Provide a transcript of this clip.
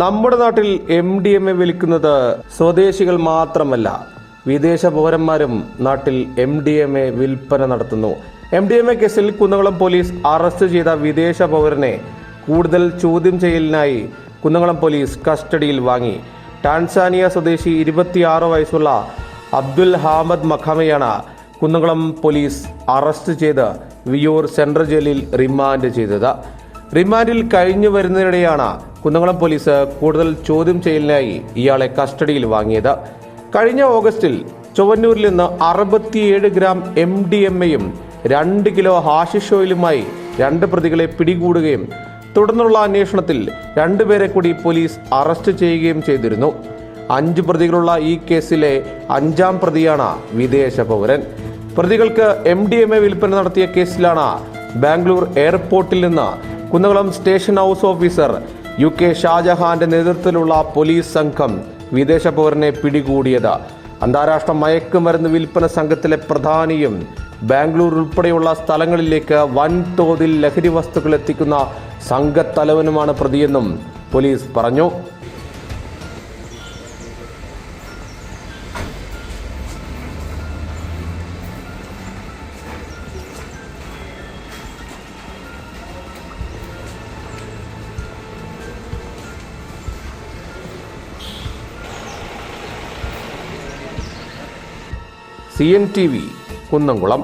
നമ്മുടെ നാട്ടിൽ M D M A വിൽക്കുന്നത് സ്വദേശികൾ മാത്രമല്ല. വിദേശ പൗരന്മാരും നാട്ടിൽ എം ഡി എം എ വിൽപ്പന നടത്തുന്നു. എം ഡി എം എ കേസിൽ കുന്നംകുളം പോലീസ് അറസ്റ്റ് ചെയ്ത വിദേശ പൗരനെ കൂടുതൽ ചോദ്യം ചെയ്യലിനായി കുന്നംകുളം പോലീസ് കസ്റ്റഡിയിൽ വാങ്ങി. ടാൻസാനിയ സ്വദേശി ഇരുപത്തിയാറ് വയസ്സുള്ള അബ്ദുൽ ഹാമദ് മഖാമയാണ് കുന്നംകുളം പോലീസ് അറസ്റ്റ് ചെയ്ത് വിയൂർ സെൻട്രൽ ജയിലിൽ റിമാൻഡ് ചെയ്തത്. റിമാൻഡിൽ കഴിഞ്ഞു വരുന്നതിനിടെയാണ് കുന്നംകുളം പോലീസ് കൂടുതൽ ചോദ്യം ചെയ്യലിനായി ഇയാളെ കസ്റ്റഡിയിൽ വാങ്ങിയത്. കഴിഞ്ഞ ഓഗസ്റ്റിൽ ചൊവ്വന്നൂരിൽ നിന്ന് അറുപത്തിയേഴ് ഗ്രാം എം ഡി എം എയും രണ്ട് കിലോ ഹാഷിഷ് ഓയിലുമായി രണ്ട് പ്രതികളെ പിടികൂടുകയും തുടർന്നുള്ള അന്വേഷണത്തിൽ രണ്ടുപേരെ കൂടി പോലീസ് അറസ്റ്റ് ചെയ്യുകയും ചെയ്തിരുന്നു. അഞ്ച് പ്രതികളുള്ള ഈ കേസിലെ അഞ്ചാം പ്രതിയാണ് വിദേശ പൗരൻ. പ്രതികൾക്ക് എം ഡി എം എ വിൽപ്പന നടത്തിയ കേസിലാണ് ബാംഗ്ലൂർ എയർപോർട്ടിൽ നിന്ന് Kunnamkulam station house officer U K ഷാജഹാന്റെ നേതൃത്വത്തിലുള്ള പോലീസ് സംഘം വിദേശ പൗരനെ പിടികൂടിയത്. അന്താരാഷ്ട്ര മയക്കുമരുന്ന് വിൽപ്പന സംഘത്തിലെ പ്രധാനിയും ബാംഗ്ലൂർ ഉൾപ്പെടെയുള്ള സ്ഥലങ്ങളിലേക്ക് വൻതോതിൽ ലഹരി വസ്തുക്കൾ എത്തിക്കുന്ന സംഘത്തലവനുമാണ് പ്രതിയെന്നും പോലീസ് പറഞ്ഞു. C N T V Kunnamkulam